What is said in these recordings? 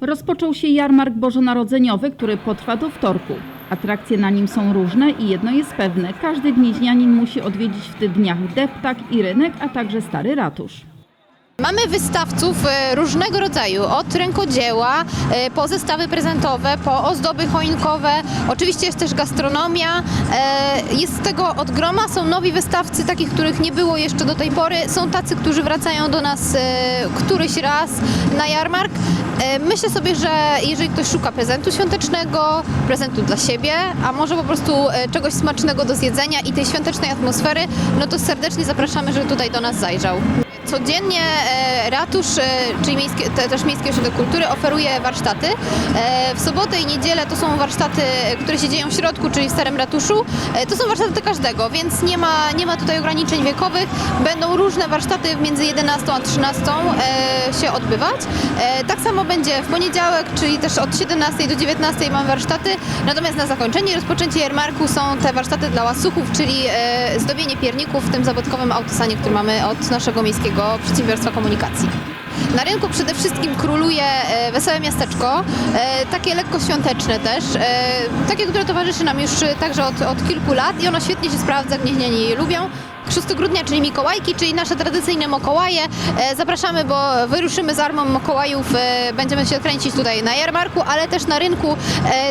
Rozpoczął się jarmark bożonarodzeniowy, który potrwa do wtorku. Atrakcje na nim są różne i jedno jest pewne: każdy gnieźnianin musi odwiedzić w tych dniach deptak i rynek, a także stary ratusz. Mamy wystawców e, różnego rodzaju, od rękodzieła, e, po zestawy prezentowe, po ozdoby choinkowe. Oczywiście jest też gastronomia. E, Jest tego od groma. Są nowi wystawcy, takich, których nie było jeszcze do tej pory. Są tacy, którzy wracają do nas któryś raz na jarmark. Myślę sobie, że jeżeli ktoś szuka prezentu świątecznego, prezentu dla siebie, a może po prostu czegoś smacznego do zjedzenia i tej świątecznej atmosfery, no to serdecznie zapraszamy, żeby tutaj do nas zajrzał. Codziennie e, ratusz, e, czyli też Miejski Ośrodek Kultury oferuje warsztaty. E, w sobotę i niedzielę to są warsztaty, które się dzieją w środku, czyli w Starym Ratuszu. To są warsztaty dla każdego, więc nie ma, nie ma tutaj ograniczeń wiekowych. Będą różne warsztaty między 11 a 13 e, się odbywać. Tak samo będzie w poniedziałek, czyli też od 17 do 19 mam warsztaty. Natomiast na zakończenie i rozpoczęcie jarmarku są te warsztaty dla łasuchów, czyli zdobienie pierników w tym zabytkowym autosanie, który mamy od naszego miejskiego przedsiębiorstwa komunikacji. Na rynku przede wszystkim króluje e, wesołe miasteczko, e, takie lekko świąteczne też, e, takie, które towarzyszy nam już także od, od kilku lat i ono świetnie się sprawdza, gnieźnianie je lubią. 6 grudnia, czyli Mikołajki, czyli nasze tradycyjne Mokołaje. Zapraszamy, bo wyruszymy z armą Mokołajów. Będziemy się kręcić tutaj na jarmarku, ale też na rynku.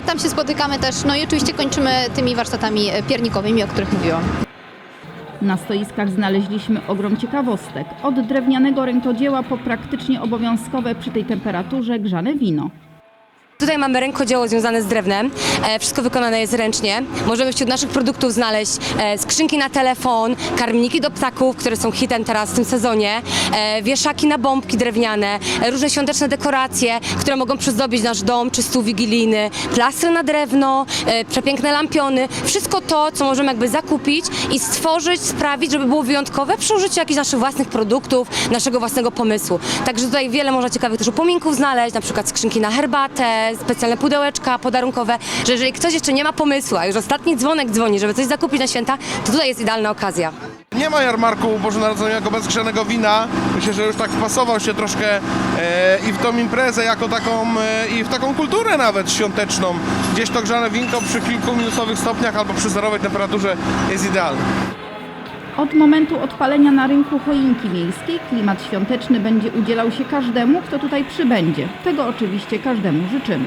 Tam się spotykamy też. No i oczywiście kończymy tymi warsztatami piernikowymi, o których mówiłam. Na stoiskach znaleźliśmy ogrom ciekawostek. Od drewnianego rękodzieła po praktycznie obowiązkowe przy tej temperaturze grzane wino. Tutaj mamy rękodzieło związane z drewnem. E, wszystko wykonane jest ręcznie. Możemy wśród naszych produktów znaleźć e, skrzynki na telefon, karmniki do ptaków, które są hitem teraz w tym sezonie, e, wieszaki na bombki drewniane, różne świąteczne dekoracje, które mogą przyzdobić nasz dom czy stół wigilijny, plastry na drewno, przepiękne lampiony. Wszystko to, co możemy jakby zakupić i stworzyć, sprawić, żeby było wyjątkowe przy użyciu jakichś naszych własnych produktów, naszego własnego pomysłu. Także tutaj wiele można ciekawych też upominków znaleźć, na przykład skrzynki na herbatę, specjalne pudełeczka podarunkowe, że jeżeli ktoś jeszcze nie ma pomysłu, a już ostatni dzwonek dzwoni, żeby coś zakupić na święta, to tutaj jest idealna okazja. Nie ma jarmarku bożonarodzeniowego bez grzanego wina. Myślę, że już tak wpasował się troszkę e, i w tą imprezę jako taką, e, i w taką kulturę nawet świąteczną. Gdzieś to grzane winko przy kilku minusowych stopniach albo przy zerowej temperaturze jest idealne. Od momentu odpalenia na rynku choinki miejskiej klimat świąteczny będzie udzielał się każdemu, kto tutaj przybędzie. Tego oczywiście każdemu życzymy.